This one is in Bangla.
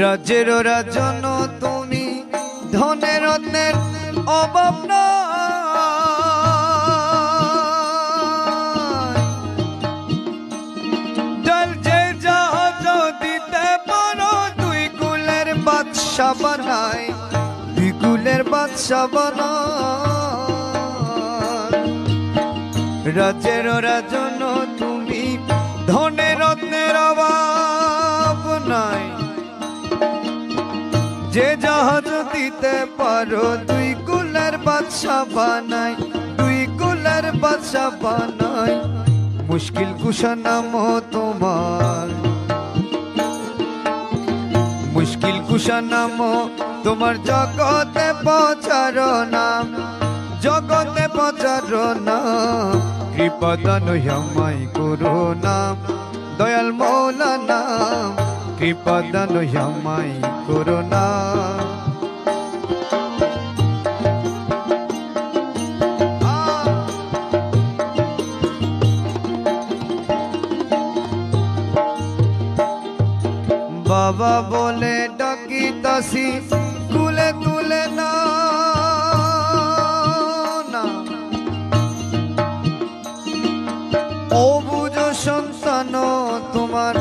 রাজ্যের রাজন তুমি ধনের রত্নের অভাব বাদশা বানাই দুই কুলের বাদশা বানাই। রাজ্যের রাজন যে জাহাজ দিতে পারো, দুই কুলের বাদশা বানাই, দুই কুলের বাদশা বানাই। মুশকিল কুশা নাম তোমার। মুশকিল কুশা নাম তোমার, জগতে পচার নাম জগতে পচার নাম কৃপদান হমাই করো নাম দয়াল নাম বিপদন হমাই করোনা বাবা বলে ডাকি তাসি তুলে তুলে না। ও বুঝো সন্তান তোমার